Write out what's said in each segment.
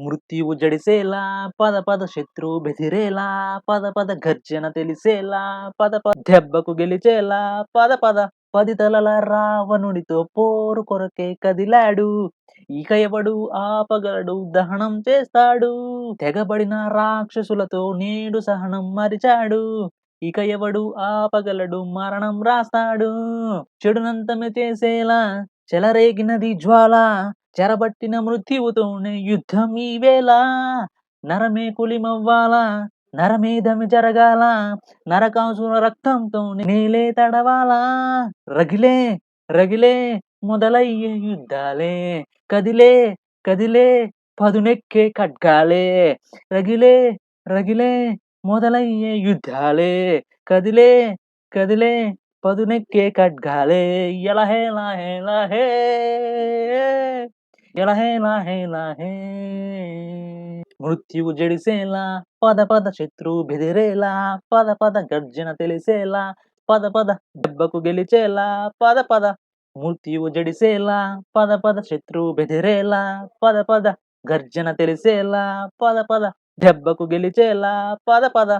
మృత్యువు జడిసేలా పద పద శత్రువు బెదిరేలా పద పద గర్జన తెలిసేలా పద పద దెబ్బకు గెలిచేలా పద పద పది తలల రావణుడితో పోరు కొరకే కదిలాడు. ఇక ఎవడు ఆపగలడు దహనం చేస్తాడు. తెగబడిన రాక్షసులతో నేడు సహనం మరిచాడు. ఇక ఎవడు ఆపగలడు మరణం రాస్తాడు. చెడునంతమే చేసేలా చెలరేగినది జ్వాల చెరబట్టిన మృత్యువుతోనే యుద్ధం ఈ వేళ. నరమే కులిమవ్వాలా? నరమేధమి జరగాల? నరకాసుర రక్తంతో నేలే తడవాలా? రగిలే రగిలే మొదలయ్యే యుద్ధాలే. కదిలే కదిలే పదునెక్కే ఖడ్గాలే. రగిలే రగిలే మొదలయ్యే యుద్ధాలే. కదిలే కదిలే పదునెక్కే ఖడ్గాలే. ఎలహేలా హేలా హే ఎలహేలా హేలా హే మృత్యువు జడిసేలా పద పద శత్రు బెదిరేలా పద పద గర్జన తెలిసేలా పద పద దెబ్బకు గెలిచేలా పద పద మృత్యువు జడిసేలా పద పద శత్రు బెదిరేలా పద పద గర్జన తెలిసేలా పద పద దెబ్బకు గెలిచేలా పద పద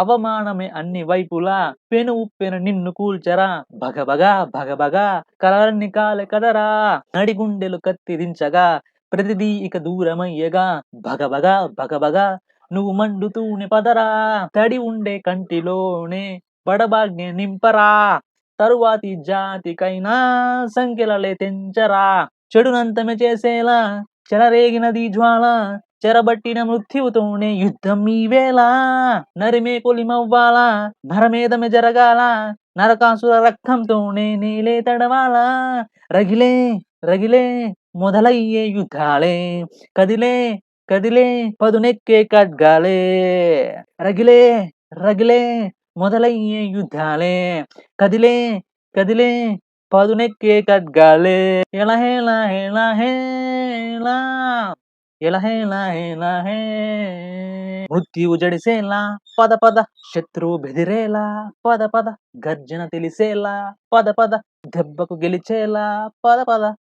అవమానమే అన్ని వైపులా. పెను ఉప్పెన నిన్ను కూల్చరా. భగభగా భగభగా కలలన్ని కాలే కదరా. నడిగుండెలు కత్తిరించగా. ప్రతిదీ ఇక దూరమయ్యగా. భగభగా భగభగా నువ్వు మండుతూనే పదరా. తడి ఉండే కంటిలోనే బడబాగ్ని నింపరా. తరువాతి జాతికైనా సంఖ్యలలే తెంచరా. చెడునంతమే చేసేలా చెలరేగినది జ్వాల. చెరబట్టిన మృత్యువుతోనే యుద్ధం ఈ వేళ. నరిమే కొలిమవ్వాలా నరమేధమే జరగాల నరకాసుర రక్తంతోనే నేలే తడవాలా. రగిలే రగిలే మొదలయ్యే యుద్ధాలే. కదిలే కదిలే పదునెక్కే ఖడ్గాలే. రగిలే రగిలే మొదలయ్యే యుద్ధాలే. కదిలే కదిలే పదునెక్కే ఖడ్గాలే. ఎలా హేలా హేలా హేలా ఎలా హేలా హేలా మృత్యువు జడిసేలా పద పద. శత్రువు బెదిరేలా పద పద. గర్జన తెలిసేలా పద పద. దెబ్బకు గెలిచేలా పద పద.